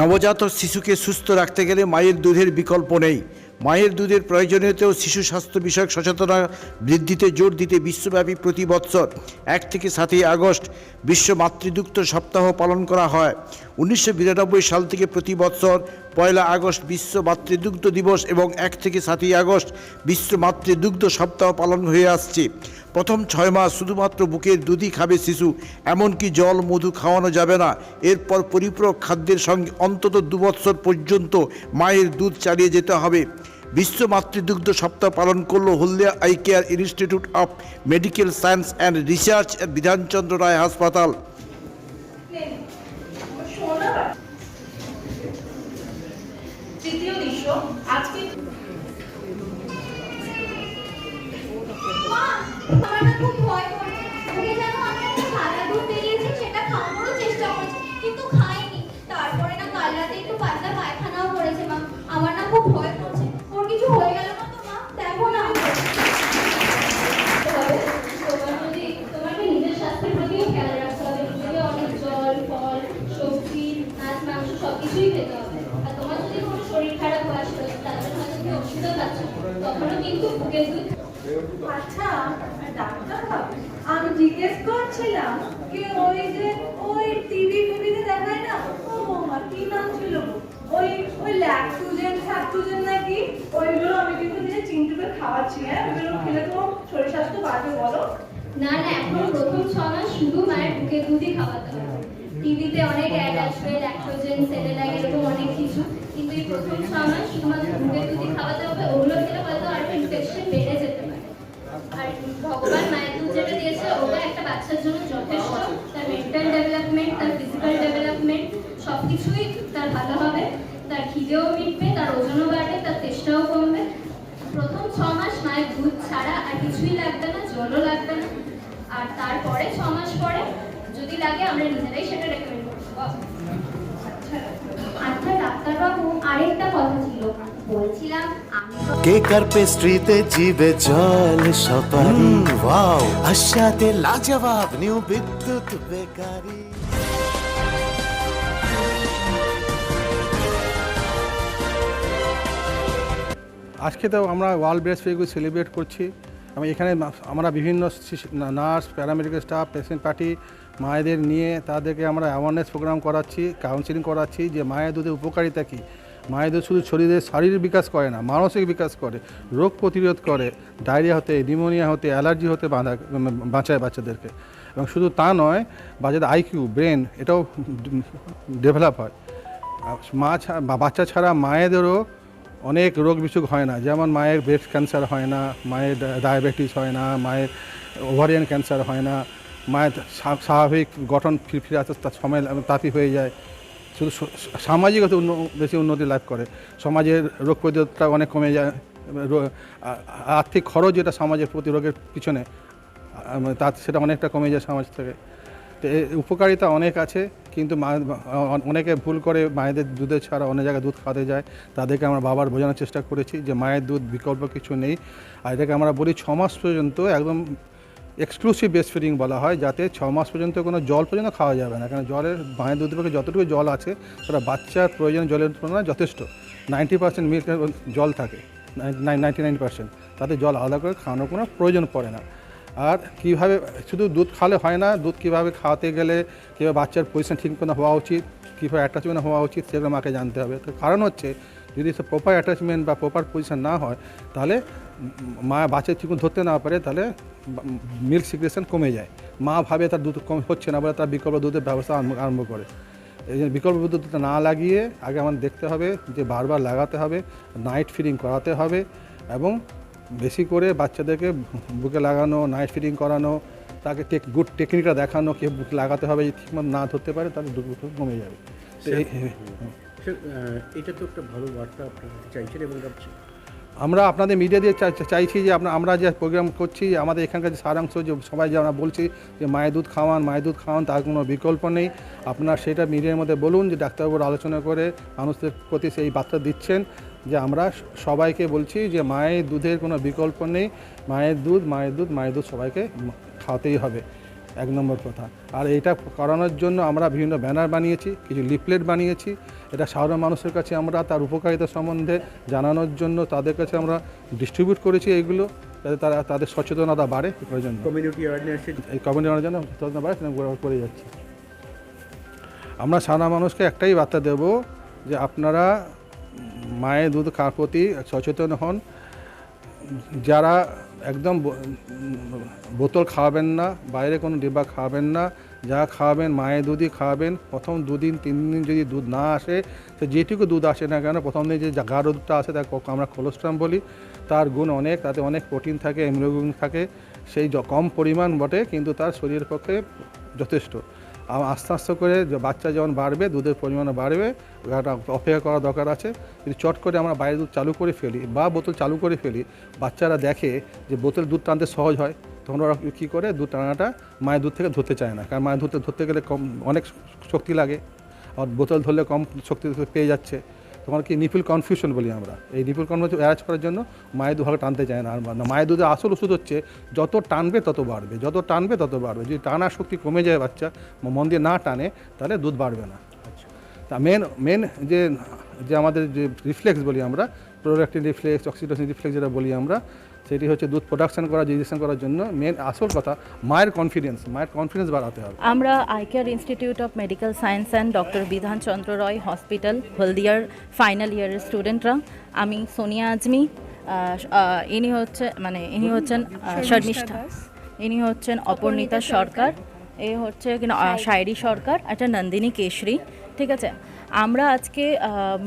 নবজাত শিশুকে সুস্থ রাখতে গেলে মায়ের দুধের বিকল্প নেই। মায়ের দুধের প্রয়োজনীয়তাও শিশু স্বাস্থ্য বিষয়ক সচেতনতা বৃদ্ধিতে জোর দিতে বিশ্বব্যাপী প্রতি বৎসর এক থেকে সাতই আগস্ট বিশ্ব মাতৃদুগ্ধ সপ্তাহ পালন করা হয়। উনিশশো বিরানব্বই সাল থেকে প্রতি বৎসর পয়লা আগস্ট বিশ্ব মাতৃদুগ্ধ দিবস এবং এক থেকে সাতই আগস্ট বিশ্ব মাতৃদুগ্ধ সপ্তাহ পালন হয়ে আসছে। প্রথম ছয় মাস শুধুমাত্র বুকের দুধই খাবে শিশু, এমনকি জল, মধু খাওয়ানো যাবে না। এরপর পরিপূরক খাদ্যের সঙ্গে অন্তত দুবৎসর পর্যন্ত মায়ের দুধ চালিয়ে যেতে হবে। বিশ্ব মাতৃদুগ্ধ সপ্তাহ পালন করল Haldia I care institute of medical science and research Bidhan Chandra Roy হাসপাতাল। তৃতীয় আচ্ছা ডাক্তার আমি জিজ্ঞেস করছিলাম কি ওই যে ওই টিভি ফিভিতে দেখায় না? ও মা কি নাম ছিল? ওই ওই ল্যাকটুজেন ফ্যাকটুজেন নাকি? ওইগুলো আমি কিন্তু নিজে চিন্টুকে খাওয়াচ্ছি হ্যাঁ? ওইগুলো খেলে তো শরীর স্বাস্থ্য বাড়বে বলো। না না এখন প্রথম ছ শুধু মায়ের বুকের দুধই খাওয়াতে হবে। টিভিতে অনেক অ্যাড আসবে ল্যাক্টোজেন সেরেলাক এরকম অনেক কিছু। কিন্তু প্রথম দুধই খাওয়াতে হবে ওগুলো খেলে হয়তো আরও ইনফেকশন বেড়ে যেতে পারে। আর ভগবান মায়ের দুধ যেটা দিয়েছে, ওটা একটা বাচ্চার জন্য যথেষ্ট। তার মেন্টাল ডেভেলপমেন্ট তার ফিজিক্যাল ডেভেলপমেন্ট সব তার ভালো হবে। তার খিদেও মিটবে, তার ওজনও বাড়বে, তার তেষ্টাও কমবে। প্রথম ছ মাস মায়ের দুধ ছাড়া আর কিছুই লাগবে না, জলও লাগবে না। আর তারপরে ছ মাস পরে যদি লাগে, আমরা নিজেরাই সেটা রেকমেন্ড করব। আচ্ছা ডাক্তারবাবু আরেকটা কথা ছিল। বলছিলাম কেক আর পেস্ট্রিতে জিবে জল সপারি? ওয়াও আশাতে লাজবাব নিউ বিদ্যুৎ বেকারি। আজকে তো আমরা ওয়ার্ল্ড ব্রেস্ট উইক সেলিব্রেট করছি। এবং এখানে আমরা বিভিন্ন nurse, paramedical staff, patient party মায়েদের নিয়ে তাদেরকে আমরা অ্যাওয়ারনেস প্রোগ্রাম করাচ্ছি কাউন্সিলিং করাচ্ছি যে মায়ের দুধের উপকারিতা কী? মায়ের দুধ শুধু শরীরের শারীরিক বিকাশ করে না, মানসিক বিকাশ করে, রোগ প্রতিরোধ করে, ডায়রিয়া হতে, নিউমোনিয়া হতে, অ্যালার্জি হতে বাঁধা বাঁচায় বাচ্চাদেরকে। এবং শুধু তা নয়, বাচ্চাদের আইকিউ ব্রেন, এটাও ডেভেলপ হয়। মা বাচ্চা ছাড়া মায়েদেরও অনেক রোগ বিসুখ হয় না। যেমন মায়ের ব্রেস্ট ক্যান্সার হয় না, মায়ের ডায়াবেটিস হয় না, মায়ের ওভারিয়ান ক্যান্সার হয় না, মায়ের স্বাভাবিক গঠন ফিরে ফিরে আসতে তার সময় তাঁতি হয়ে যায়। শুধু স- সামাজিকতা বেশি উন্নতি লাভ করে। সমাজের রোগ প্রতিরোধটা অনেক কমে যায় আর্থিক খরচ যেটা সমাজের প্রতি রোগের পিছনে, আ- তা সেটা অনেকটা কমে যায় সমাজ থেকে। তো উপকারিতা অনেক আছে। কিন্তু অনেকে ভুল করে মায়েদের দুধের ছাড়া অনেক জায়গায় দুধ খাওয়াতে যায়। তাদেরকে আমরা বাবার বোঝানোর চেষ্টা করেছি যে মায়ের দুধ বিকল্প কিছু নেই। আর এটাকে আমরা বলি ছ মাস পর্যন্ত একদম এক্সক্লুসিভ বেস্ট ফিডিং বলা হয়, যাতে ছ মাস পর্যন্ত কোনো জল পর্যন্ত খাওয়া যাবে না। কারণ জলের, মায়ের দুধের পক্ষে যতটুকু জল আছে সেটা বাচ্চার প্রয়োজন জলের তুলনায় যথেষ্ট। নাইনটি পার্সেন্ট মিল্ক জল থাকে নাইনটি নাইন পার্সেন্ট তাতে জল আলাদা করে খাওয়ানোর কোনো প্রয়োজন পড়ে না। আর কীভাবে, শুধু দুধ খাওয়ালে হয় না, দুধ কীভাবে খাওয়াতে গেলে কীভাবে বাচ্চার পজিশন ঠিক মতো হওয়া উচিত, কীভাবে অ্যাটাচমেন্ট হওয়া উচিত, সেগুলো মাকে জানতে হবে। তো কারণ হচ্ছে, যদি সে প্রপার অ্যাটাচমেন্ট বা প্রপার পজিশন না হয়, তাহলে মা বাচ্চা ঠিক ধরতে না পারে, তাহলে মিল্ক সিক্রেশন কমে যায়। মা ভাবে তার দুধ কম হচ্ছে না বলে তার বিকল্প দুধের ব্যবস্থা আরম্ভ- করে। এই জন্য বিকল্প দুধটা না লাগিয়ে আগে আমাদের দেখতে হবে যে বারবার লাগাতে হবে নাইট ফিডিং করাতে হবে এবং বেশি করে বাচ্চাদেরকে বুকে লাগানো নাইট ফিডিং করানো তাকে টেক গুড টেকনিকটা দেখানো কে বুকে লাগাতে হবে যদি ঠিকমতো না ধরতে পারে তাহলে দুধ কমে যাবে। স্যার আহ, এটা তো একটা ভালো বার্তা আপনারা চাইছেন এবং আমরা আপনাদের মিডিয়া দিয়ে চাই- চাইছি যে আপনার আমরা যে প্রোগ্রাম করছি আমাদের এখানকার যে সারাংশ যে সবাই যে আমরা বলছি যে মায়ের দুধ খাওয়ান মায়ের দুধ খাওয়ান তার কোনো বিকল্প নেই। আপনার সেটা মিডিয়ার মধ্যে বলুন যে ডাক্তারবাবুর আলোচনা করে মানুষদের প্রতি সেই বার্তা দিচ্ছেন। যে আমরা সবাইকে বলছি যে মায়ের দুধের কোনো বিকল্প নেই। মায়ের দুধ মায়ের দুধ মায়ের দুধ সবাইকে খাওয়াতেই হবে। এক নম্বর কথা। আর এটা করানোর জন্য আমরা বিভিন্ন ব্যানার বানিয়েছি কিছু লিফলেট বানিয়েছি। এটা সাধারণ মানুষের কাছে আমরা তার উপকারিতা সম্বন্ধে জানানোর জন্য তাদের কাছে আমরা ডিস্ট্রিবিউট করেছি এগুলো যাতে তারা তাদের সচেতনতা বাড়ে প্রয়োজন কমিউনিটি এই কমিউনিটি জন্য সচেতনতা বাড়ে সেরকম করে যাচ্ছি। আমরা সাধারণ মানুষকে একটাই বার্তা দেব যে আপনারা মায়ের দুধ খাওয়ার প্রতি সচেতন হন। যারা একদম বোতল খাওয়াবেন না, বাইরে কোনো ডিব্বা খাওয়াবেন না, যা খাওয়াবেন মায়ের দুধই খাওয়াবেন। প্রথম দুদিন, তিন দিন যদি দুধ না আসে, তো যেটুকু দুধ আসে না কেন, প্রথম দিন যে গাঢ় দুধটা আসে, তাকে আমরা কোলেস্ট্রাম বলি, তার গুণ অনেক, তাতে অনেক প্রোটিন থাকে এমলোগুন থাকে। সেই কম পরিমাণ বটে, কিন্তু তার শরীরের পক্ষে যথেষ্ট। আস্তে আস্তে করে বাচ্চা যখন বাড়বে, দুধের পরিমাণও বাড়বে একটা অপেক্ষা করা দরকার আছে। যদি চট করে আমরা বাইরে দুধ চালু করে ফেলি বা বোতল চালু করে ফেলি, বাচ্চারা দেখে যে বোতল দুধ টানতে সহজ হয়, তখন ওরা কী করে? দুধ টানাটা মায়ের দুধ থেকে ধরতে চায় না। কারণ মায়ের দুধ ধরতে গেলে কম, অনেক শক্তি লাগে। আর বোতল ধরলে কম শক্তি পেয়ে যাচ্ছে। তখন কি নিফিল কনফিউশন বলি আমরা। এই নিফিল কনফিউশন অ্যারাজ করার জন্য মায়ের দুধ টানতে চায় না। আর মায়ের দুধের আসল ওষুধ হচ্ছে যত টানবে তত বাড়বে। যত টানবে তত বাড়বে। যদি টানার শক্তি কমে যায় বাচ্চা মন দিয়ে না টানে তাহলে দুধ বাড়বে না। তা মেন মেন যে যে আমাদের যে রিফ্লেক্স বলি আমরা প্রোডাক্টিভ রিফ্লেক্স অক্সিডোসিন রিফ্লেক্স যেটা বলি আমরা সেটি হচ্ছে দুধ প্রোডাকশন করা ডিজেকশন করার জন্য মেন আসল কথা মায়ের কনফিডেন্স মায়ের কনফিডেন্স বাড়াতে হবে। আমরা ICARE institute of medical science and doctor Bidhan Chandra Roy hospital হলদিয়ার final ইয়ারের স্টুডেন্টরা আমি সোনিয়া আজমি ইনি হচ্ছে মানে ইনি হচ্ছেন শর্মিষ্ঠা ইনি হচ্ছেন অপর্ণিতা সরকার। এ হচ্ছে কিনা আহ, সরকার একটা নন্দিনী কেশরী। ঠিক আছে? আমরা আজকে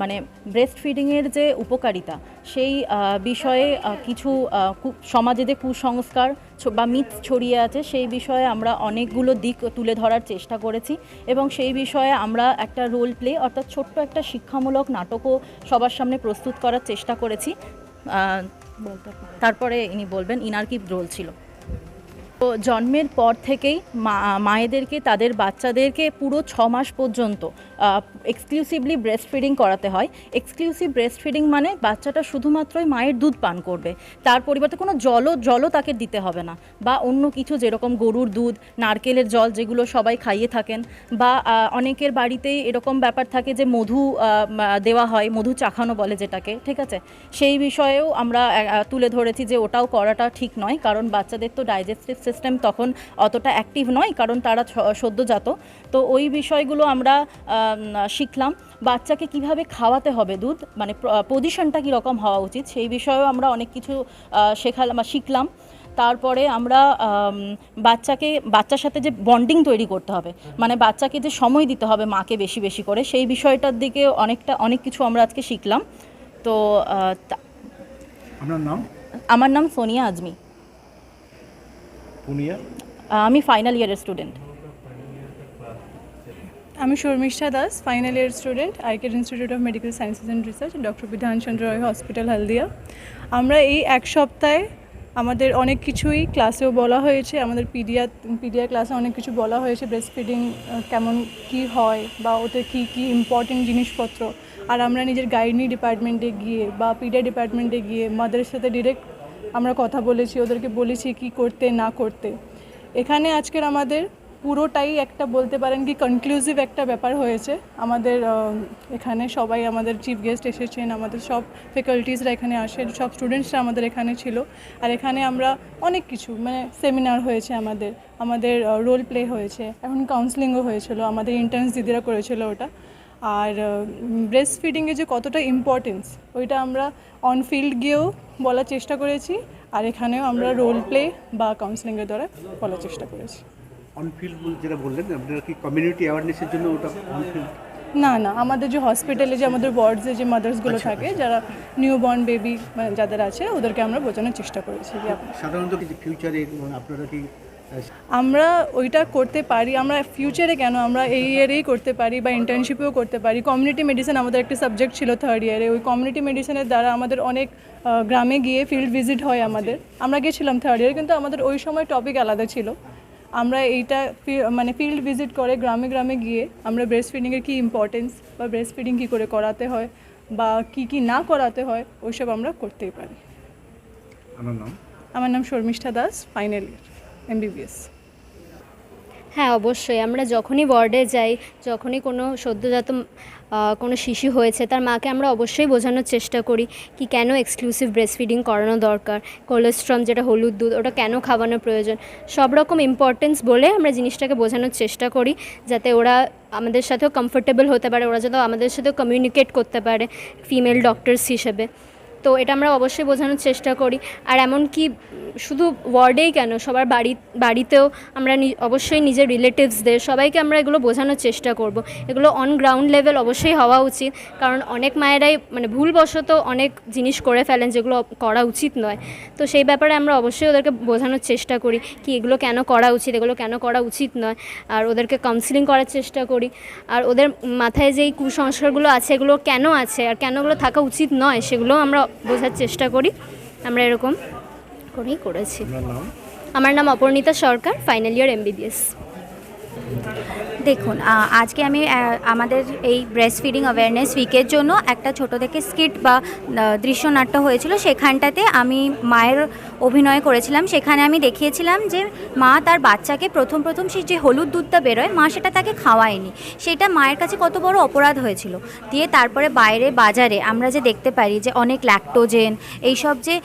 মানে ব্রেস্ট ফিডিংয়ের যে উপকারিতা, সেই বিষয়ে কিছু সমাজে যে কুসংস্কার বা মিথ ছড়িয়ে আছে, সেই বিষয়ে আমরা অনেকগুলো দিক তুলে ধরার চেষ্টা করেছি এবং সেই বিষয়ে আমরা একটা রোল প্লে অর্থাৎ ছোট্ট একটা শিক্ষামূলক নাটকও সবার সামনে প্রস্তুত করার চেষ্টা করেছি। তারপরে ইনি বলবেন, ইনার কি রোল ছিল? তো জন্মের পর থেকেই মা, মায়েদেরকে, তাদের বাচ্চাদেরকে পুরো ছ মাস পর্যন্ত এক্সক্লুসিভলি ব্রেস্ট ফিডিং করাতে হয়। এক্সক্লুসিভ ব্রেস্ট ফিডিং মানে বাচ্চাটা শুধুমাত্রই মায়ের দুধ পান করবে। তার পরিবর্তে কোনো জলও জলও তাকে দিতে হবে না। বা অন্য কিছু যেরকম গরুর দুধ নারকেলের জল যেগুলো সবাই খাইয়ে থাকেন। বা অনেকের বাড়িতেই এরকম ব্যাপার থাকে যে মধু দেওয়া হয় মধু চাখানো বলে যেটাকে ঠিক আছে? সেই বিষয়েও আমরা তুলে ধরেছি যে ওটাও করাটা ঠিক নয়। কারণ বাচ্চাদের তো ডাইজেস্টিভ সিস্টেম তখন অতটা অ্যাক্টিভ নয় কারণ তারা সদ্যজাত। তো ওই বিষয়গুলো আমরা আম, শিখলাম। বাচ্চাকে কীভাবে খাওয়াতে হবে দুধ? মানে পজিশনটা কীরকম হওয়া উচিত? সেই বিষয়েও আমরা অনেক কিছু শেখালাম বা শিখলাম। তারপরে আমরা বাচ্চাকে বাচ্চার সাথে যে বন্ডিং তৈরি করতে হবে। মানে বাচ্চাকে যে সময় দিতে হবে মাকে বেশি বেশি করে সেই বিষয়টার দিকে অনেকটা অনেক কিছু আমরা আজকে শিখলাম। তো আপনার নাম? আমার নাম সোনিয়া আজমি। আমি ফাইনাল ইয়ারের স্টুডেন্ট আমি Sharmistha Das final year student ICARE institute of medical sciences and research doctor Bidhan Chandra Roy hospital Haldia আমরা এই এক সপ্তাহে আমাদের অনেক কিছুই ক্লাসেও বলা হয়েছে, আমাদের পিডিয়া পিডিয়া ক্লাসে অনেক কিছু বলা হয়েছে ব্রেস্ট ফিডিং কেমন কি হয় বা ওতে কি কি ইম্পর্টেন্ট জিনিসপত্র। আর আমরা নিজের গাইডনি ডিপার্টমেন্টে গিয়ে বা পিডিয়া ডিপার্টমেন্টে গিয়ে মাদারের সাথে ডিরেক্ট আমরা কথা বলেছি, ওদেরকে বলেছি কি করতে, না করতে। এখানে আজকের আমাদের পুরোটাই একটা বলতে পারেন কি কনক্লুসিভ একটা ব্যাপার হয়েছে। আমাদের এখানে সবাই আমাদের চিফ গেস্ট এসেছেন, আমাদের সব ফ্যাকাল্টিসরা এখানে আসে সব স্টুডেন্টসরা আমাদের এখানে ছিল। আর এখানে আমরা অনেক কিছু মানে সেমিনার হয়েছে আমাদের আমাদের রোল প্লে হয়েছে, এখন কাউন্সেলিংও হয়েছিল, আমাদের ইন্টার্নস দিদিরা করেছিল ওটা। আর ব্রেস্ট ফিডিংয়ে যে কতটা ইম্পর্টেন্স ওইটা আমরা অন ফিল্ড গিয়েও বলার চেষ্টা করেছি, আর এখানেও আমরা রোল প্লে বা কাউন্সেলিংয়ের দ্বারা বলার চেষ্টা করেছি। অনফিল্ড যেটা বললেন আপনারা কি কমিউনিটি অ্যাওয়ারনেসের জন্য ওটা অনফিল্ড না না আমাদের যে হসপিটালে যে আমাদের ওয়ার্ডসে যে মাদার্সগুলো থাকে যারা নিউ বর্ন বেবি যাদের আছে ওদেরকে আমরা বোঝানোর চেষ্টা করেছি যে সাধারণত ফিউচারে আপনারা কি আমরা ওইটা করতে পারি আমরা ফিউচারে কেন আমরা এই ইয়ারেই করতে পারি বা ইন্টার্নশিপেও করতে পারি। কমিউনিটি মেডিসিন আমাদের একটা সাবজেক্ট ছিল থার্ড ইয়ারে ওই কমিউনিটি মেডিসিনের দ্বারা আমাদের অনেক গ্রামে গিয়ে ফিল্ড ভিজিট হয় আমাদের। আমরা গেছিলাম থার্ড ইয়ারে কিন্তু আমাদের ওই সময় টপিক আলাদা ছিল। আমরা এইটা মানে ফিল্ড ভিজিট করে গ্রামে গ্রামে গিয়ে আমরা ব্রেস্ট ফিডিংয়ের কী ইম্পর্টেন্স বা ব্রেস্ট ফিডিং কী করে করাতে হয় বা কি কি না করাতে হয় ওইসব আমরা করতেই পারি। আমার নাম? আমার নাম Sharmistha Das final year MBBS হ্যাঁ অবশ্যই। আমরা যখনই ওয়ার্ডে যাই, যখনই কোনো সদ্যজাত কোনো শিশু হয়েছে, তার মাকে আমরা অবশ্যই বোঝানোর চেষ্টা করি কি কেন এক্সক্লুসিভ ব্রেস্ট ফিডিং করানো দরকার কোলেস্ট্রম যেটা হলুদ দুধ, ওটা কেন খাওয়ানো প্রয়োজন, সব রকম ইম্পর্টেন্স বলে আমরা জিনিসটাকে বোঝানোর চেষ্টা করি, যাতে ওরা আমাদের সাথেও কমফোর্টেবল হতে পারে, ওরা যাতে আমাদের সাথেও কমিউনিকেট করতে পারে ফিমেল ডক্টরস হিসেবে। তো এটা আমরা অবশ্যই বোঝানোর চেষ্টা করি। আর এমনকি শুধু ওয়ার্ডেই কেন, সবার বাড়ি, বাড়িতেও আমরা অবশ্যই নিজের রিলেটিভসদের সবাইকে আমরা এগুলো বোঝানোর চেষ্টা করব। এগুলো অন গ্রাউন্ড লেভেল অবশ্যই হওয়া উচিত, কারণ অনেক মায়েরাই মানে ভুলবশত অনেক জিনিস করে ফেলেন যেগুলো করা উচিত নয়। তো সেই ব্যাপারে আমরা অবশ্যই ওদেরকে বোঝানোর চেষ্টা করি কি এগুলো কেন করা উচিত, এগুলো কেন করা উচিত নয়। আর ওদেরকে কাউন্সিলিং করার চেষ্টা করি। আর ওদের মাথায় যেই কুসংস্কারগুলো আছে, এগুলো কেন আছে, আর কেন ওগুলো থাকা উচিত নয় সেগুলো আমরা বোঝার চেষ্টা করি। আমরা এরকম করেই করেছি। আমার নাম অপর্ণিতা সরকার ফাইনাল ইয়ার এমবিবিএস দেখুন আজকে আমি আমাদের এই ব্রেস্ট ফিডিং অ্যাওয়ারনেস উইকের জন্য একটা ছোট থেকে স্কিট বা দৃশ্যনাট্য হয়েছিল। সেখানটাতে আমি মায়ের অভিনয় করেছিলাম। সেখানে আমি দেখিয়েছিলাম যে মা তার বাচ্চাকে প্রথম প্রথম সে যে হলুদ দুধটা বেরোয়, মা সেটা তাকে খাওয়ায়নি। সেটা মায়ের কাছে কত বড় অপরাধ হয়েছিল। দিয়ে তারপরে বাইরে বাজারে আমরা যে দেখতে পারি যে অনেক ল্যাক্টোজেন এইসব যে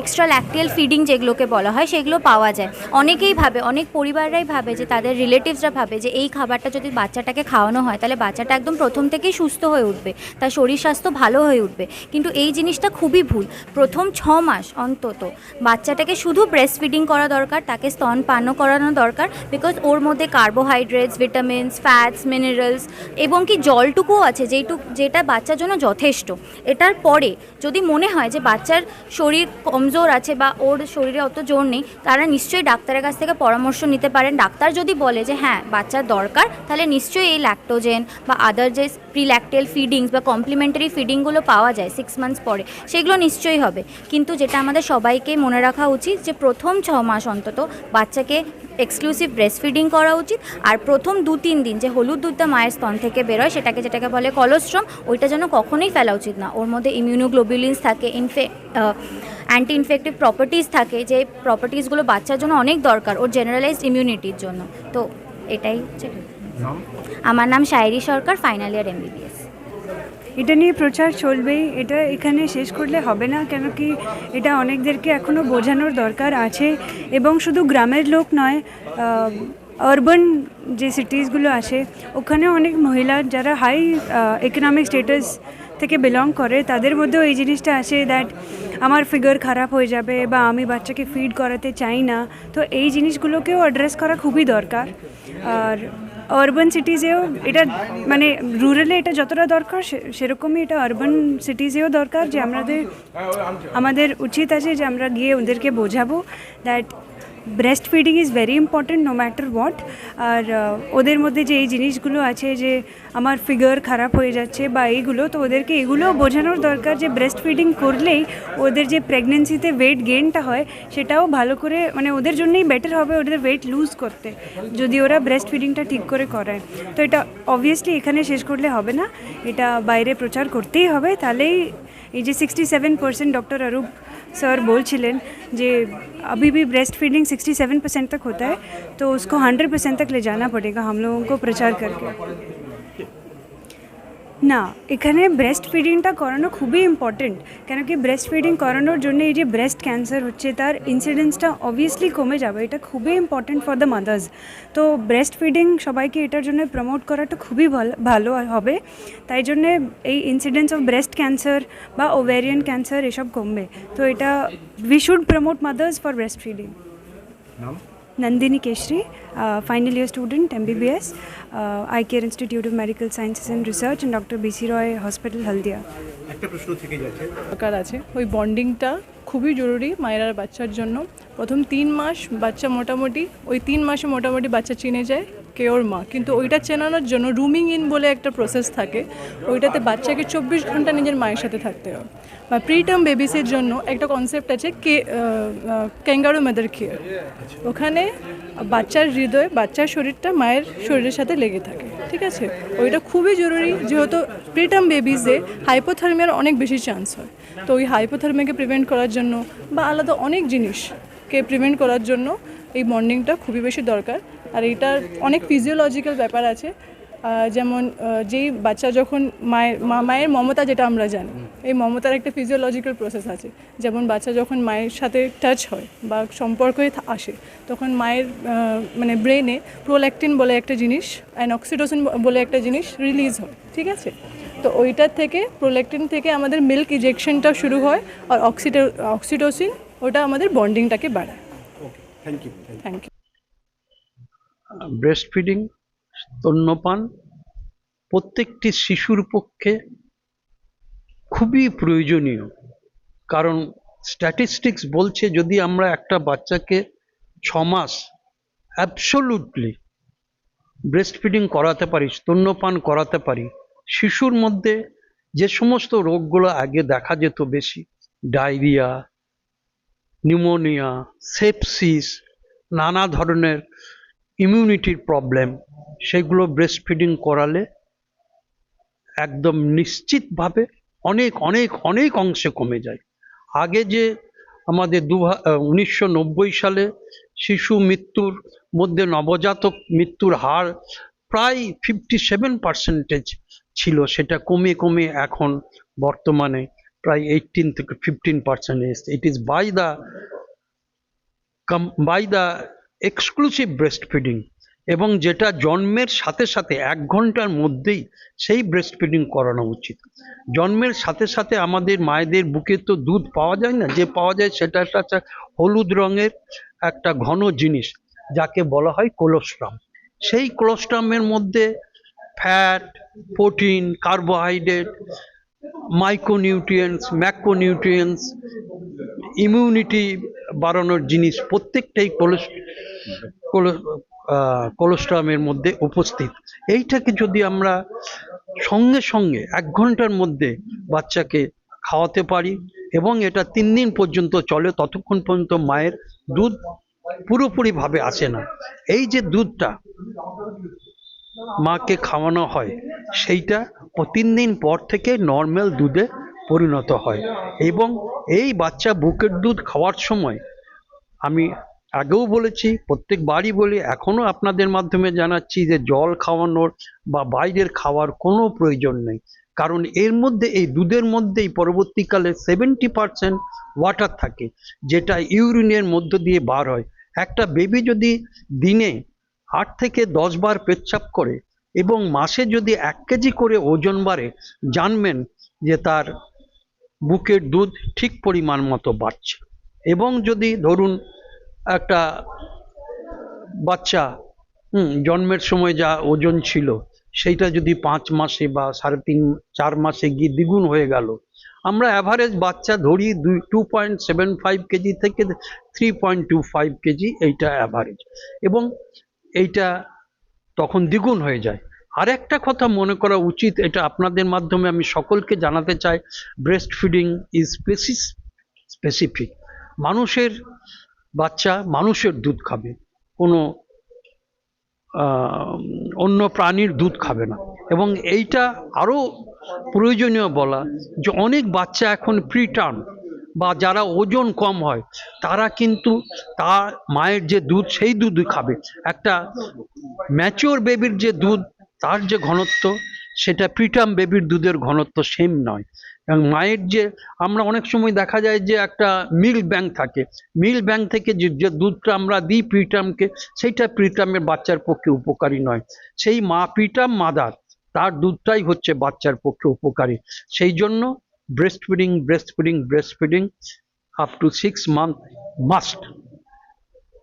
এক্সট্রা ল্যাকটিয়াল ফিডিং যেগুলোকে বলা হয়, সেগুলো পাওয়া যায়। অনেকেই ভাবে, অনেক পরিবাররাই ভাবে যে তাদের রিলেটিভসরা ভাবে যে এই খাবারটা যদি বাচ্চাটাকে খাওয়ানো হয়, তাহলে বাচ্চাটা একদম প্রথম থেকেই সুস্থ হয়ে উঠবে, তার শরীর স্বাস্থ্য ভালো হয়ে উঠবে। কিন্তু এই জিনিসটা খুবই ভুল। প্রথম ছ মাস অন্তত বাচ্চাটাকে শুধু ব্রেস্ট ফিডিং করা দরকার, তাকে স্তন পানও করানো দরকার বিকজ ওর মধ্যে কার্বোহাইড্রেটস ভিটামিনস ফ্যাটস মিনারেলস এবং কি জলটুকুও আছে যেইটুক যেটা বাচ্চার জন্য যথেষ্ট। এটার পরে যদি মনে হয় যে বাচ্চার শরীর কমজোর আছে বা ওর শরীরে অত জোর নেই, তারা নিশ্চয়ই ডাক্তারের কাছ থেকে পরামর্শ নিতে পারেন। ডাক্তার যদি বলে যে হ্যাঁ বাচ্চার দরকার, তাহলে নিশ্চয়ই এই ল্যাক্টোজেন বা আদার যে প্রিল্যাকটেল ফিডিংস বা কমপ্লিমেন্টারি ফিডিংগুলো পাওয়া যায় সিক্স মান্থস পরে, সেগুলো নিশ্চয়ই হবে। কিন্তু যেটা আমাদের সবাইকে মনে রাখা উচিত যে প্রথম ছ মাস অন্তত বাচ্চাকে এক্সক্লুসিভ ব্রেস্ট ফিডিং করা উচিত, আর প্রথম দু তিন দিন যে হলুদ দুধটা মায়ের স্তন থেকে বেরোয়, সেটাকে যেটাকে বলে কলোস্ট্রম ওইটা যেন কখনোই ফেলা উচিত না। ওর মধ্যে ইমিউনোগ্লোবুলিনস থাকে ইনফে অ্যান্টি ইনফেক্টিভ প্রপার্টিস থাকে, যে প্রপার্টিসগুলো বাচ্চার জন্য অনেক দরকার, ওর জেনারেলাইজড ইমিউনিটির জন্য। তো এটাই হচ্ছে আমার নাম শায়রি সরকার ফাইনাল ইয়ার এমবিবিএস এটা নিয়ে প্রচার চলবেই। এটা এখানে শেষ করলে হবে না কেন কি এটা অনেকদেরকে এখনও বোঝানোর দরকার আছে। এবং শুধু গ্রামের লোক নয় আরবান যে সিটিসগুলো আছে ওখানে অনেক মহিলা যারা হাই ইকোনমিক স্টেটাস থেকে বিলং করে তাদের মধ্যেও এই জিনিসটা আসে দ্যাট আমার ফিগার খারাপ হয়ে যাবে বা আমি বাচ্চাকে ফিড করাতে চাই না। তো এই জিনিসগুলোকেও অ্যাড্রেস করা খুবই দরকার। আর আরবান সিটিজেও এটা মানে রুরালে এটা যতটা দরকার সেরকমই এটা আরবান সিটিজেও দরকার যে আমাদের আমাদের উচিত আছে যে আমরা গিয়ে ওদেরকে বোঝাবো that breast feeding is very important no matter what আর ওদের মধ্যে যে এই জিনিসগুলো আছে যে আমার ফিগার খারাপ হয়ে যাচ্ছে বা এইগুলো, তো ওদেরকে এগুলোও বোঝানোর দরকার যে ব্রেস্ট ফিডিং করলেই ওদের যে প্রেগনেন্সিতে ওয়েট গেইনটা হয়, সেটাও ভালো করে মানে ওদের জন্যই বেটার হবে ওদের ওয়েট লুজ করতে, যদি ওরা ব্রেস্ট ফিডিংটা ঠিক করে করায়। তো এটা অবভিয়াসলি এখানে শেষ করলে হবে না, এটা বাইরে প্রচার করতেই হবে, তাহলেই ये sixty seven percent doctor Arup sir बोल छिलेन जे अभी भी ब्रेस्ट फीडिंग 67 परसेंट तक होता है तो उसको 100 परसेंट तक ले जाना पड़ेगा हम लोगों को प्रचार करके। না, এখানে ব্রেস্ট ফিডিংটা করানো খুবই ইম্পর্টেন্ট কেন কি ব্রেস্ট ফিডিং করানোর জন্য এই যে ব্রেস্ট ক্যান্সার হচ্ছে, তার ইনসিডেন্সটা অবভিয়াসলি কমে যাবে, এটা খুবই ইম্পর্টেন্ট ফর দ্য মাদার্স তো ব্রেস্ট ফিডিং সবাইকে এটার জন্য প্রমোট করাটা খুবই ভালো হবে, তাই জন্যে এই ইনসিডেন্স অফ ব্রেস্ট ক্যান্সার বা ওভেরিয়ান ক্যান্সার এসব কমবে, তো এটা we should promote mothers for breast feeding Nandini Keshri, uh, final year student, MBBS, uh, Eye Care Institute of Medical Sciences and Research, and Dr. B.C. Roy Hospital, Haldia. একটা প্রশ্ন থেকে যাচ্ছে দরকার আছে ওই বন্ডিংটা খুবই জরুরি মায়ের আর বাচ্চার জন্য প্রথম তিন মাস বাচ্চা মোটামুটি ওই তিন মাসে মোটামুটি বাচ্চা চিনে যায় কে ওর মা। কিন্তু ওইটা চেনানোর জন্য রুমিং ইন বলে একটা প্রসেস থাকে। ওইটাতে বাচ্চাকে চব্বিশ ঘণ্টা নিজের মায়ের সাথে থাকতে হয়। বা প্রিটার্ম বেবিসের জন্য একটা কনসেপ্ট আছে কে ক্যাঙ্গারু মাদার কেয়ার ওখানে বাচ্চার হৃদয়, বাচ্চার শরীরটা মায়ের শরীরের সাথে লেগে থাকে। ঠিক আছে? ওইটা খুবই জরুরি, যেহেতু প্রিটার্ম বেবিসে হাইপোথার্মিয়ার অনেক বেশি চান্স হয়। তো ওই হাইপোথার্মিয়াকে প্রিভেন্ট করার জন্য বা আলাদা অনেক জিনিসকে প্রিভেন্ট করার জন্য এই বন্ডিংটা খুবই বেশি দরকার। আর এটার অনেক ফিজিওলজিক্যাল ব্যাপার আছে। যেমন যেই বাচ্চা যখন মায়ের মা- মায়ের মমতা যেটা আমরা জানি এই মমতার একটা ফিজিওলজিক্যাল প্রসেস আছে। যেমন বাচ্চা যখন মায়ের সাথে টাচ হয় বা সম্পর্কে আসে তখন মায়ের মানে ব্রেনে প্রোল্যাকটিন বলে একটা জিনিস অ্যান্ড অক্সিটোসিন বলে একটা জিনিস রিলিজ হয় ঠিক আছে? তো ওইটার থেকে প্রোল্যাকটিন থেকে আমাদের মিল্ক ইজেকশনটা শুরু হয় আর অক্সিটো অক্সিটোসিন ওটা আমাদের বন্ডিংটাকে বাড়ায়। Thank you thank you breast feeding স্তন্যপান, প্রত্যেকটি শিশুর পক্ষে খুবই প্রয়োজনীয়। কারণ স্ট্যাটিস্টিক্স বলছে যদি আমরা একটা বাচ্চাকে ছ মাস অ্যাবসোলুটলি ব্রেস্ট ফিডিং করাতে পারি, স্তন্যপান করাতে পারি, শিশুর মধ্যে যে সমস্ত রোগগুলো আগে দেখা যেত বেশি ডায়রিয়া নিউমোনিয়া সেপসিস নানা ধরনের ইমিউনিটির প্রবলেম সেগুলো ব্রেস্ট ফিডিং করালে একদম নিশ্চিতভাবে অনেক অনেক অনেক অংশে কমে যায়। আগে যে আমাদের দু উনিশশো সালে শিশু মৃত্যুর মধ্যে নবজাতক মৃত্যুর হার প্রায় ফিফটি সেভেন পার্সেন্টেজ ছিল, সেটা কমে কমে এখন বর্তমানে প্রায় এইটিন থেকে ফিফটিন পার্সেন্ট এসছে it is by the by the exclusive breast feeding এবং যেটা জন্মের সাথে সাথে এক ঘণ্টার মধ্যেই সেই ব্রেস্ট ফিডিং করানো উচিত। জন্মের সাথে সাথে আমাদের মায়েদের বুকে তো দুধ পাওয়া যায় না, যে পাওয়া যায় সেটা একটা হলুদ রঙের একটা ঘন জিনিস, যাকে বলা হয় কোলোস্ট্রাম সেই কোলোস্ট্রামের মধ্যে fat protein carbohydrate micronutrients, macronutrients, immunity বাড়ানোর জিনিস প্রত্যেকটাই কোলেস্ট্রামের মধ্যে উপস্থিত। এইটাকে যদি আমরা সঙ্গে সঙ্গে এক ঘণ্টার মধ্যে বাচ্চাকে খাওয়াতে পারি এবং এটা তিন দিন পর্যন্ত চলে, ততক্ষণ পর্যন্ত মায়ের দুধ পুরোপুরিভাবে আসে না। এই যে দুধটা মাকে খাওয়ানো হয়। সেইটা তিন দিন পর থেকে নর্মাল দুধে পরিণত হয় এবং এই বাচ্চা বুকের দুধ খাওয়ার সময় আমি আগেও বলেছি, প্রত্যেকবারই বলি এখনও আপনাদের মাধ্যমে জানাচ্ছি যে জল খাওয়ানোর বা বাইরের খাওয়ার কোনো প্রয়োজন নেই। কারণ এর মধ্যে, এই দুধের মধ্যেই পরবর্তীকালে সেভেন্টি পার্সেন্ট ওয়াটার থাকে, যেটা ইউরিনের মধ্য দিয়ে বার হয়। একটা বেবি যদি দিনে আট থেকে দশ বার পেচ্ছাপ করে এবং মাসে যদি এক কেজি করে ওজন বাড়ে, জানবেন যে তার বুকের দুধ ঠিক পরিমাণ মতো বাড়ছে। এবং যদি ধরুন একটা বাচ্চা জন্মের সময় যা ওজন ছিল, সেইটা যদি পাঁচ মাসে বা সাড়ে তিন, চার মাসে গিয়ে দ্বিগুণ হয়ে গেল, আমরা অ্যাভারেজ বাচ্চা ধরি দুই two point seven five kg থেকে three point two five kg, এইটা অ্যাভারেজ এবং এইটা তখন দ্বিগুণ হয়ে যায়। আর একটা কথা মনে করা উচিত, এটা আপনাদের মাধ্যমে আমি সকলকে জানাতে চাই breast feeding is species specific মানুষের বাচ্চা মানুষের দুধ খাবে, কোনো অন্য প্রাণীর দুধ খাবে না। এবং এইটা আরও প্রয়োজনীয় বলা যে অনেক বাচ্চা এখন প্রিটার্ন বা যারা ওজন কম হয়, তারা কিন্তু তার মায়ের যে দুধ, সেই দুধই খাবে। একটা ম্যাচিওর বেবির যে দুধ, তার যে ঘনত্ব, সেটা প্রিটাম বেবির দুধের ঘনত্ব সেম নয়। এবং মায়ের যে, আমরা অনেক সময় দেখা যায় যে একটা মিল্ক ব্যাংক থাকে। মিল্ক ব্যাংক থেকে যে যে দুধটা আমরা দিই প্রিটামকে সেইটা প্রিটামের বাচ্চার পক্ষে উপকারী নয়। সেই মা প্রিটাম মাদার তার দুধটাই হচ্ছে বাচ্চার পক্ষে উপকারী। সেই জন্য feeding breast feeding up to six month must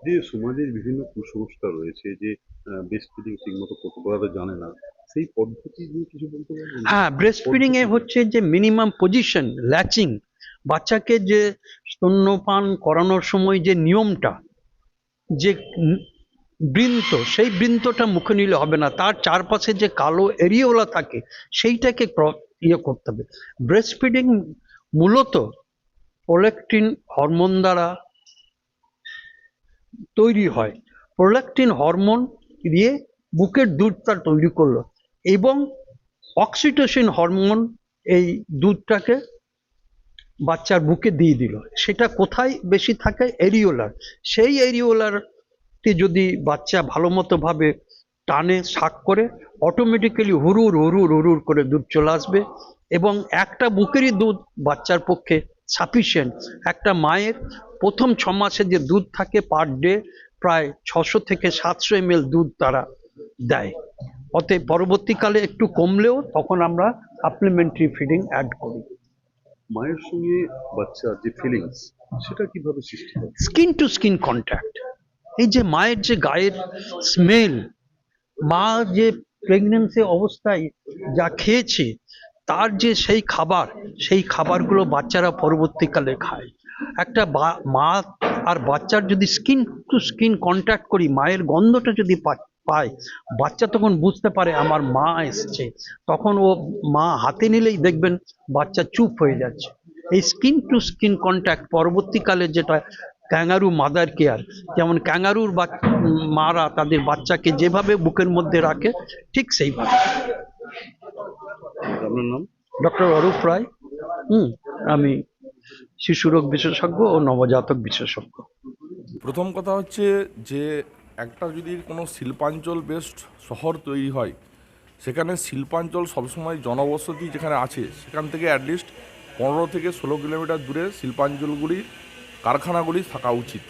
যে সমাজের বিভিন্ন কুসংস্কার রয়েছে যে বেস্ট ফিডিং ঠিক মতো করতে করাতে জানে না। সেই পদ্ধতি নিয়ে কিছু বলতে পারবেন? হ্যাঁ ব্রেস্ট ফিডিং এ হচ্ছে যে মিনিমাম পজিশন ল্যাচিং বাচ্চাকে যে স্তন্যপান করানোর সময় যে নিয়মটা যে বৃন্ত সেই বৃন্তটা মুখে নিলে হবে না। তার চারপাশে যে কালো এরিয়াওয়ালা থাকে সেইটাকে ইয়ে করতে হবে। ব্রেস্ট ফিডিং মূলত প্রোলেকটিন হরমোন দ্বারা তৈরি হয়। প্রোল্যাকটিন হরমোন দিয়ে বুকের দুধটা তৈরি করল এবং অক্সিটোসিন হরমোন এই দুধটাকে বাচ্চার বুকে দিয়ে দিল। সেটা কোথায় বেশি থাকে? এরিওলার সেই এরিওলার তে যদি বাচ্চা ভালো মতোভাবে টানে শাক করে অটোমেটিক্যালি হুরুর হুরুর হুরুর করে দুধ চলে আসবে এবং একটা বুকেরই দুধ বাচ্চার পক্ষে সাফিসিয়েন্ট একটা মায়ের প্রথম ছ মাসে যে দুধ থাকে পার ডে প্রায় ছশো থেকে সাতশো এমএল দুধ তারা দেয়। অতএব পরবর্তীকালে একটু কমলেও তখন আমরা সাপ্লিমেন্টারি ফিডিং অ্যাড করি। মায়ের সঙ্গে বাচ্চার যে ফিলিংস সেটা কীভাবে সৃষ্টি হয়? স্কিন টু স্কিন কন্ট্যাক্ট এই যে মায়ের যে গায়ের স্মেল মা যে প্রেগনেন্সি অবস্থায় যা খেয়েছে, তার যে সেই খাবার, সেই খাবারগুলো বাচ্চারা পরবর্তীকালে খায়। একটা মা আর বাচ্চার যদি স্কিন টু স্কিন কন্ট্যাক্ট করি, মায়ের গন্ধটা যদি পায়, বাচ্চা তখন বুঝতে পারে আমার মা এসছে। তখন ও মা হাতে নিলেই দেখবেন বাচ্চা চুপ হয়ে যাচ্ছে। এই স্কিন টু স্কিন কন্ট্যাক্ট পরবর্তীকালে যেটা ক্যাঙ্গারু মাদার কেয়ার যেমন ক্যাঙ্গারুর মারা তাদের বাচ্চাকে যেভাবে বুকের মধ্যে রাখে ঠিক সেইভাবে। আপনার নাম? ডক্টর অরূপ রায়। হুম আমি শিশুরোগ বিশেষজ্ঞ ও নবজাতক বিশেষজ্ঞ। প্রথম কথা হচ্ছে যে একটা যদি কোনো শিল্পাঞ্চল বেস্ট শহর তৈরি হয় সেখানে শিল্পাঞ্চল সবসময় জনবসতি যেখানে আছে সেখান থেকে অ্যাটলিস্ট পনেরো থেকে ষোলো কিলোমিটার দূরে শিল্পাঞ্চলগুলি কারখানাগুলি থাকা উচিত।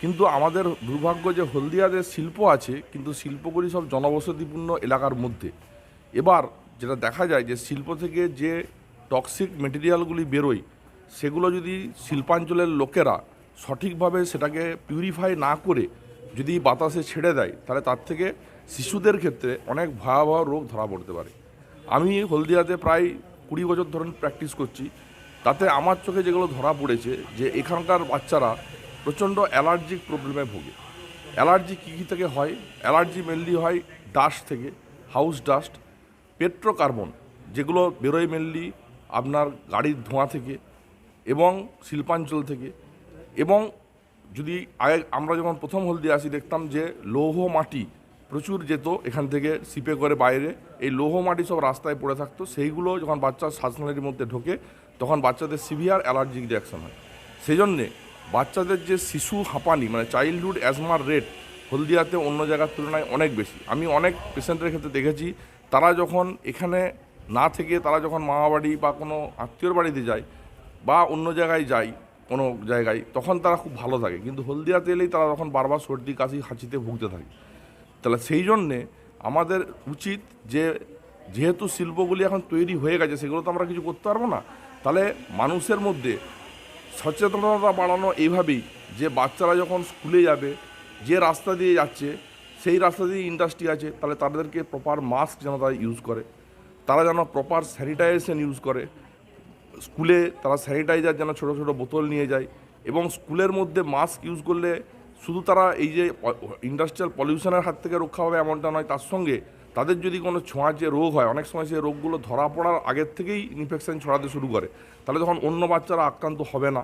কিন্তু আমাদের দুর্ভাগ্য যে হলদিয়াতে শিল্প আছে, কিন্তু শিল্পগুলি সব জনবসতিপূর্ণ এলাকার মধ্যে। এবার যেটা দেখা যায় যে শিল্প থেকে যে টক্সিক মেটেরিয়ালগুলি বেরোয়, সেগুলো যদি শিল্পাঞ্চলের লোকেরা সঠিকভাবে সেটাকে পিউরিফাই না করে যদি বাতাসে ছেড়ে দেয়, তাহলে তার থেকে শিশুদের ক্ষেত্রে অনেক ভয়াবহ রোগ ধরা পড়তে পারে। আমি হলদিয়াতে প্রায় কুড়ি বছর ধরে প্র্যাকটিস করছি। তাতে আমার চোখে যেগুলো ধরা পড়েছে যে এখানকার বাচ্চারা প্রচণ্ড অ্যালার্জিক প্রবলেমে ভোগে। অ্যালার্জি কী কী থেকে হয়? অ্যালার্জি মেনলি হয় ডাস্ট থেকে হাউস ডাস্ট পেট্রোকার্বন যেগুলো বেরোয় মেনলি আপনার গাড়ির ধোঁয়া থেকে এবং শিল্পাঞ্চল থেকে। এবং যদি আগে আমরা যখন প্রথম হলদি আসি, দেখতাম যে লৌহ মাটি প্রচুর যেত এখান থেকে সিপে করে বাইরে। এই লৌহ মাটি সব রাস্তায় পড়ে থাকতো। সেইগুলো যখন বাচ্চার শ্বাসনালীর মধ্যে ঢোকে তখন বাচ্চাদের সিভিয়ার অ্যালার্জিক রিয়াকশন হয়। সেই জন্যে বাচ্চাদের যে শিশু হাঁপানি মানে চাইল্ডহুড অ্যাজমার রেট হলদিয়াতে অন্য জায়গার তুলনায় অনেক বেশি। আমি অনেক পেশেন্টের ক্ষেত্রে দেখেছি, তারা যখন এখানে না থেকে তারা যখন মামা বাড়ি বা কোনো আত্মীয়র বাড়িতে যায় বা অন্য জায়গায় যায়, কোনো জায়গায়, তখন তারা খুব ভালো থাকে। কিন্তু হলদিয়াতে এলেই তারা তখন বারবার সর্দি, কাশি, হাঁচিতে ভুগতে থাকে। তাহলে সেই জন্যে আমাদের উচিত যে, যেহেতু শিল্পগুলি এখন তৈরি হয়ে গেছে, সেগুলো তো আমরা কিছু করতে পারব না তাহলে মানুষের মধ্যে সচেতনতা বাড়ানো এইভাবেই যে বাচ্চারা যখন স্কুলে যাবে, যে রাস্তা দিয়ে যাচ্ছে, সেই রাস্তা দিয়ে ইন্ডাস্ট্রি আছে, তাহলে তাদেরকে প্রপার মাস্ক যেন তারা ইউজ করে। তারা যেন প্রপার স্যানিটাইজেশন ইউজ করে। স্কুলে তারা স্যানিটাইজার যেন ছোটো ছোটো বোতল নিয়ে যায় এবং স্কুলের মধ্যে মাস্ক ইউজ করলে শুধু তারা এই যে ইন্ডাস্ট্রিয়াল পলিউশনের হাত থেকে রক্ষা হবে এমনটা নয়, তার সঙ্গে তাদের যদি কোনো ছোঁয়ার যে রোগ হয়, অনেক সময় সেই রোগগুলো ধরা পড়ার আগের থেকেই ইনফেকশান ছড়াতে শুরু করে। তাহলে তখন অন্য বাচ্চারা আক্রান্ত হবে না।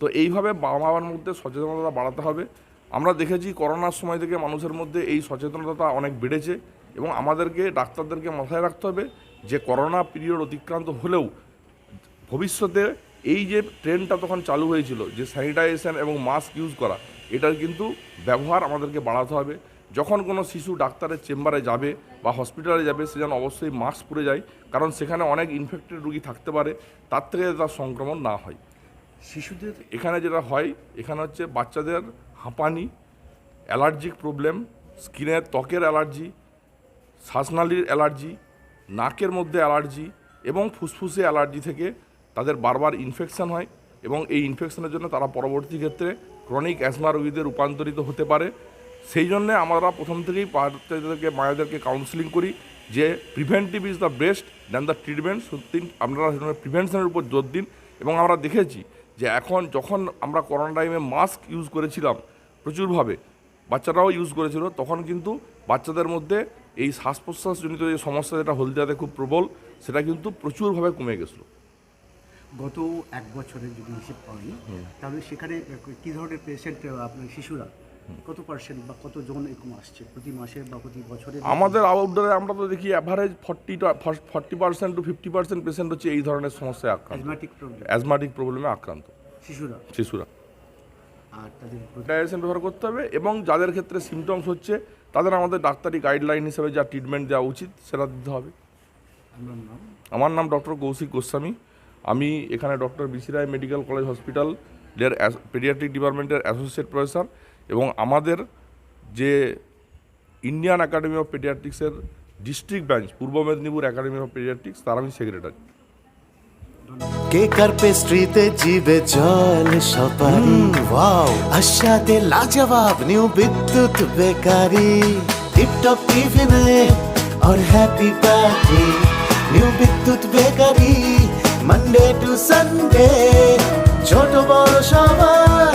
তো এইভাবে বাবা মার মধ্যে সচেতনতা বাড়াতে হবে। আমরা দেখেছি করোনার সময় থেকে মানুষের মধ্যে এই সচেতনতা অনেক বেড়েছে এবং আমাদেরকে, ডাক্তারদেরকে মাথায় রাখতে হবে যে করোনা পিরিয়ড অতিক্রান্ত হলেও ভবিষ্যতে এই যে ট্রেনটা তখন চালু হয়েছিল যে স্যানিটাইজেশন এবং মাস্ক ইউজ করা, এটার কিন্তু ব্যবহার আমাদেরকে বাড়াতে হবে। যখন কোনো শিশু ডাক্তারের চেম্বারে যাবে বা হসপিটালে যাবে সে যেন অবশ্যই মাস্ক পরে যায় কারণ সেখানে অনেক ইনফেক্টেড রুগী থাকতে পারে তার থেকে তার সংক্রমণ না হয়। শিশুদের এখানে যেটা হয় এখানে হচ্ছে বাচ্চাদের হাঁপানি অ্যালার্জিক প্রবলেম স্কিনের ত্বকের অ্যালার্জি শ্বাসনালীর অ্যালার্জি নাকের মধ্যে অ্যালার্জি এবং ফুসফুসে অ্যালার্জি থেকে তাদের বারবার ইনফেকশান হয় এবং এই ইনফেকশনের জন্য তারা পরবর্তী ক্ষেত্রে ক্রনিক অ্যাসমা রোগীদের রূপান্তরিত হতে পারে। সেই জন্যে আমরা প্রথম থেকেই বাচ্চাদেরকে মায়েদেরকে কাউন্সিলিং করি যে preventive is the best than the treatment সত্যি আপনারা প্রিভেনশনের উপর জোর দিন। এবং আমরা দেখেছি যে এখন যখন আমরা করোনা টাইমে মাস্ক ইউজ করেছিলাম প্রচুরভাবে বাচ্চারাও ইউজ করেছিল তখন কিন্তু বাচ্চাদের মধ্যে এই শ্বাস প্রশ্বাসজনিত যে সমস্যা যেটা হলদিয়াতে খুব প্রবল সেটা কিন্তু প্রচুরভাবে কমে গেছিল। গত এক বছরের যদি হিসেব করেন তাহলে সেখানে কী ধরনের পেশেন্ট আপনার শিশুরা? কত পার্সেন্ট বা কত জন এরকম আসছে প্রতি মাসে বা প্রতি বছরে? আমাদের আউটডোরে আমরা তো দেখি average forty forty percent to fifty percent patient হচ্ছে এই ধরনের সমস্যায় আক্রান্ত। অ্যাজমাটিক প্রবলেম অ্যাজমাটিক প্রবলেমে আক্রান্ত। শিশুরা? শিশুরা। আর তাদের প্রতি- ব্যবহার করতে হবে এবং যাদের ক্ষেত্রে সিমটমস হচ্ছে তাদের আমাদের ডাক্তারি গাইডলাইন হিসেবে যা ট্রিটমেন্ট দেওয়া উচিত সেটা দিতে হবে। আমার নাম ডক্টর কৌশিক গোস্বামী। আমি এখানে doctor BC Roy medical college hospital paediatric ডিপার্টমেন্টের অ্যাসোসিয়েট প্রফেসর এবং আমাদের যে Indian academy of পেডিয়াট্রিক্সের district branch Purba Medinipur academy of paediatrics তার আমি সেক্রেটারি কেক আর পেস্ট্রিতে জিবে জল সপারি ওয়াও আশাতে লাজবাব নিউ বিদ্যুৎ বেকারি টিপটপ টিফিনে और happy party new Bidyut bakery Monday to Sunday ছোট বড় সবার